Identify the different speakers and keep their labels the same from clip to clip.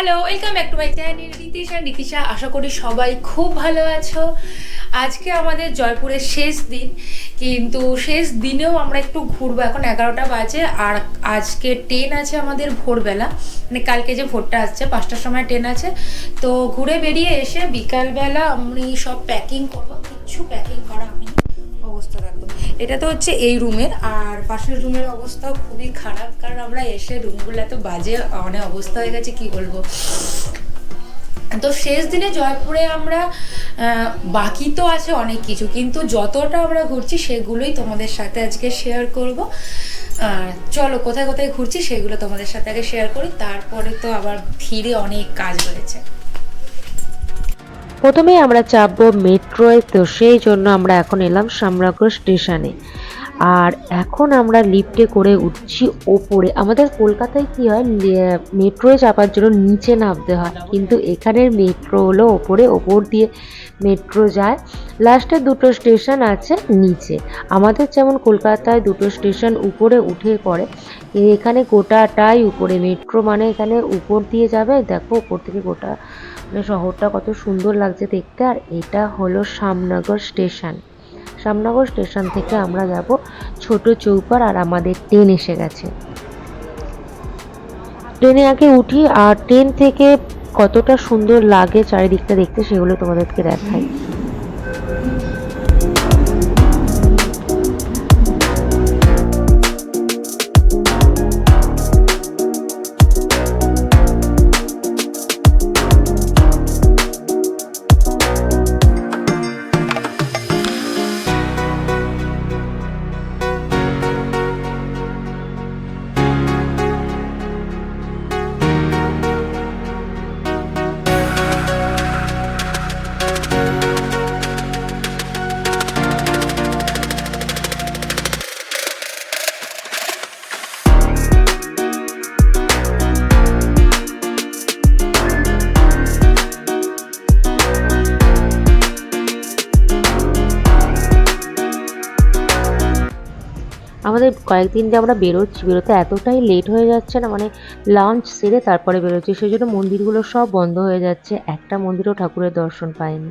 Speaker 1: Hello welcome back to my channel Ritisha Ritisha আশা করি সবাই খুব ভালো আছো। আজকে আমাদের জয়পুরের শেষ দিন, কিন্তু শেষ দিনেও আমরা একটু ঘুরবো। এখন এগারোটা বাজে, আর আজকে ট্রেন আছে আমাদের ভোরবেলা। মানে কালকে যে ভোরটা আসছে, পাঁচটার সময় ট্রেন আছে। তো ঘুরে বেরিয়ে এসে বিকালবেলা আমি সব প্যাকিং করব। কিচ্ছু প্যাকিং করা আমি অবস্থা দেখো। এটা তো হচ্ছে এই রুমের, আর পাশের রুমের অবস্থাও খুবই খারাপ, কারণ আমরা এসে রুমগুলো এত বাজে অনেক অবস্থা হয়ে গেছে, কি বলব? তো শেষ দিনে জয়পুরে আমরা বাকি তো আছে অনেক কিছু, কিন্তু যতটা আমরা ঘুরছি সেগুলোই তোমাদের সাথে আজকে শেয়ার করব। আর চলো, কোথায় কোথায় ঘুরছি সেগুলো তোমাদের সাথে আগে শেয়ার করি, তারপরে তো আবার ধীরে অনেক কাজ রয়েছে।
Speaker 2: প্রথমেই আমরা চাপবো মেট্রোয় তো সেই জন্য আমরা এখন এলাম সামরাগড় স্টেশনে। আর এখন আমরা লিফটে করে উঠছি ওপরে। আমাদের কলকাতায় কি হয় মেট্রোয় চাপার জন্য নিচে নামতে হয়। কিন্তু এখানের মেট্রো হলো ওপরে, ওপর দিয়ে মেট্রো যায়। লাস্টে দুটো স্টেশন আছে নিচে। আমাদের যেমন কলকাতায় দুটো স্টেশন উপরে উঠে পড়ে এখানে গোটাটাই উপরে। মেট্রো মানে এখানে উপর দিয়ে যাবে, দেখো উপর থেকে গোটা মানে শহরটা কত সুন্দর লাগছে দেখতে। আর এটা হলো শ্যামনগর স্টেশন শ্যামনগর স্টেশন থেকে আমরা যাব ছোট চৌপার আর আমাদের ট্রেন এসে গেছে। ট্রেনে আগে উঠি আর ট্রেন থেকে কতটা সুন্দর লাগে চারিদিকটা দেখতে সেগুলো তোমাদেরকে দেখাই। আমাদের কয়েকদিন যে আমরা বেরোচ্ছি, বেরোতে এতটাই লেট হয়ে যাচ্ছে না মানে লাঞ্চ সেরে তারপরে বেরোচ্ছি সেই জন্য মন্দিরগুলো সব বন্ধ হয়ে যাচ্ছে, একটা মন্দিরও ঠাকুরের দর্শন পাইনি।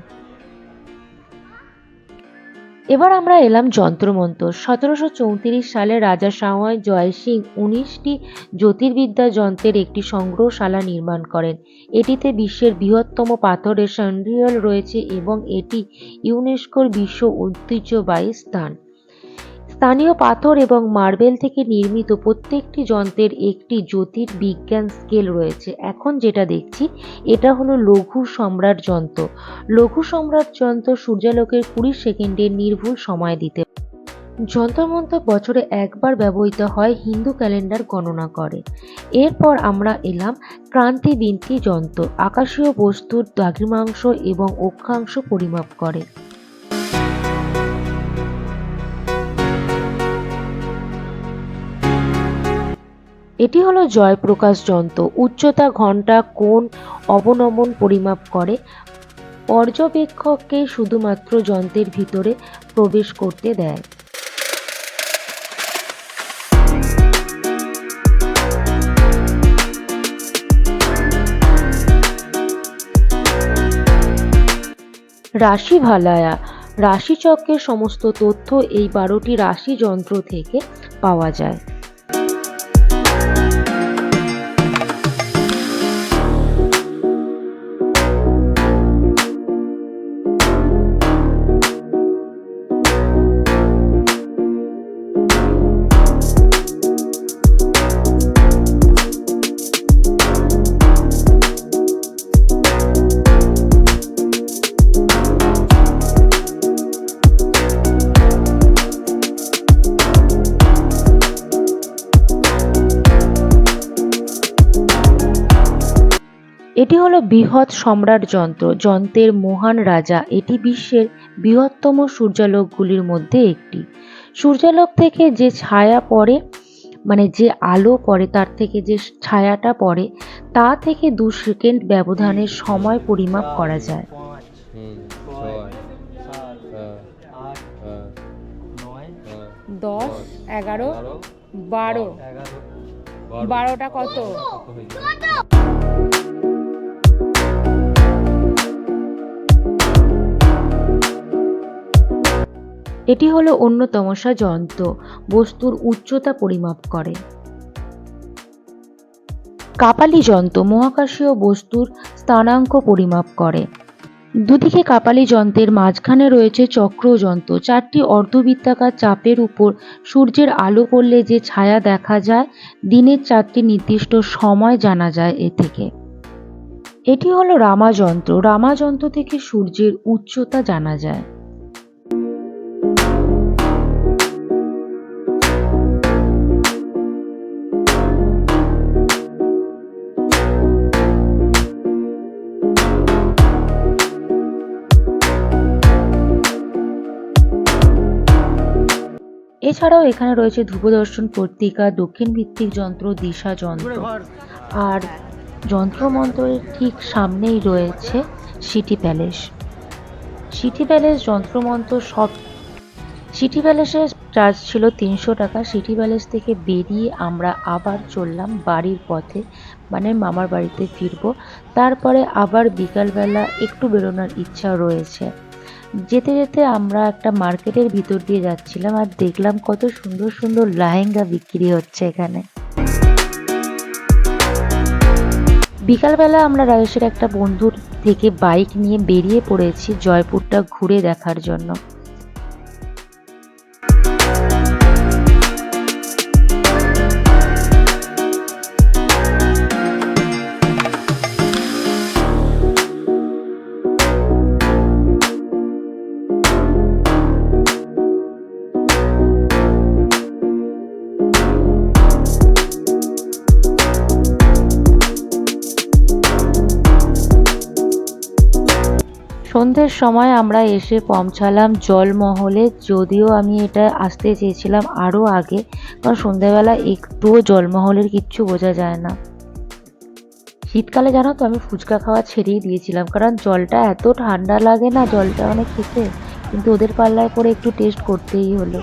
Speaker 2: এবার আমরা এলাম যন্ত্রমন্তর। সতেরোশো চৌত্রিশ সালে রাজা সাওয়াই জয় সিং উনিশটি জ্যোতির্বিদ্যা যন্ত্রের একটি সংগ্রহশালা নির্মাণ করেন। এটিতে বিশ্বের বৃহত্তম পাথরের সান্ড্রিয়াল রয়েছে এবং এটি ইউনেস্কোর বিশ্ব ঐতিহ্যবাহী স্থান। স্থানীয় পাথর এবং মার্বেল থেকে নির্মিত প্রত্যেকটি যন্ত্রের একটি জ্যোতির্বিজ্ঞান স্কেল রয়েছে। এখন যেটা দেখছি, এটা হলো লঘু সম্রাট যন্ত্র। লঘু সম্রাট যন্ত্র সূর্যালোকের কুড়ি সেকেন্ডের নির্ভুল সময় দিতে যন্ত্রমন্ত্র বছরে একবার ব্যবহৃত হয়, হিন্দু ক্যালেন্ডার গণনা করে। এরপর আমরা এলাম ক্রান্তি বিনতি যন্ত্র। আকাশীয় বস্তুর দ্রাঘিমাংশ এবং অক্ষাংশ পরিমাপ করে। এটি হলো জয়প্রকাশ যন্ত্র উচ্চতা ঘণ্টা কোণ অবনমন পরিমাপ করে। পর্যবেক্ষককে শুধুমাত্র যন্ত্রের ভিতরে প্রবেশ করতে দেয়। রাশি ভালায়া রাশিচক্রের সমস্ত তথ্য এই বারোটি রাশি যন্ত্র থেকে পাওয়া যায়। হলো বৃহৎ সম্রাট যন্ত্র যন্ত্রের মহান রাজা। এটি বিশ্বের বৃহত্তম সূর্যালোকগুলির মধ্যে একটি। সূর্যালোক থেকে যে ছায়া পড়ে মানে যে আলো পড়ে তার থেকে যে ছায়াটা পড়ে তা থেকে দু সেকেন্ড ব্যবধানের সময় পরিমাপ করা যায়।
Speaker 1: দশ এগারো বারো। বারোটা কত?
Speaker 2: এটি হলো অন্যতম যন্ত্র, বস্তুর উচ্চতা পরিমাপ করে। কাপালি যন্ত্র মহাকাশীয় বস্তুর স্থানাঙ্ক পরিমাপ করে। দুদিকে কাপালি যন্ত্রের মাঝখানে রয়েছে চক্র যন্ত্র, চারটি অর্ধবৃত্তাকার চাপের উপর সূর্যের আলো পড়লে যে ছায়া দেখা যায়, দিনের চারটি নির্দিষ্ট সময় জানা যায় এ থেকে। এটি হলো রামা যন্ত্র রামা যন্ত্র থেকে সূর্যের উচ্চতা জানা যায়। এছাড়াও এখানে রয়েছে ধ্রুবদর্শন পত্রিকা দক্ষিণ ভিত্তিক যন্ত্র, দিশা যন্ত্র। আর যন্ত্রমন্ত্রের ঠিক সামনেই রয়েছে City Palace. City Palace Jantar Mantar সব সিটি প্যালেসের চার্জ ছিল তিনশো টাকা। সিটি প্যালেস থেকে বেরিয়ে আমরা আবার চললাম বাড়ির পথে মানে মামার বাড়িতে ফিরবো। তারপরে আবার বিকালবেলা একটু বেরোনোর ইচ্ছা রয়েছে। যেতে যেতে আমরা একটা মার্কেটের ভিতর দিয়ে যাচ্ছিলাম আর দেখলাম কত সুন্দর সুন্দর লাহেঙ্গা বিক্রি হচ্ছে এখানে। বিকালবেলা আমরা রাজেশের একটা বন্ধুর থেকে বাইক নিয়ে বেরিয়ে পড়েছি জয়পুরটা ঘুরে দেখার জন্য। সন্ধ্যের সময় আমরা এসে পৌঁছালাম জলমহলে। যদিও আমি এটা আসতে চেয়েছিলাম আরও আগে, কারণ সন্ধ্যাবেলা একটুও জলমহলের কিচ্ছু বোঝা যায় না। শীতকালে জানো তো আমি ফুচকা খাওয়া ছেড়েই দিয়েছিলাম, কারণ জলটা এত ঠান্ডা লাগে না, জলটা অনেক খেতে। কিন্তু ওদের পাল্লায় করে একটু টেস্ট করতেই হলো।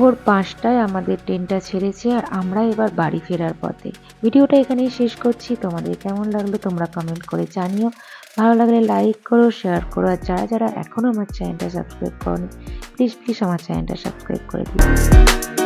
Speaker 2: ভোর পাঁচটায় আমাদের ট্রেনটা ছেড়েছে আর আমরা এবার বাড়ি ফেরার পথে। ভিডিওটা এখানেই শেষ করছি। তোমাদের কেমন লাগল তোমরা কমেন্ট করে জানিও। ভালো লাগলে লাইক করো শেয়ার করো আর যারা যারা এখনও আমার চ্যানেলটা সাবস্ক্রাইব করো প্লিজ প্লিজ আমার চ্যানেলটা সাবস্ক্রাইব করে দিও।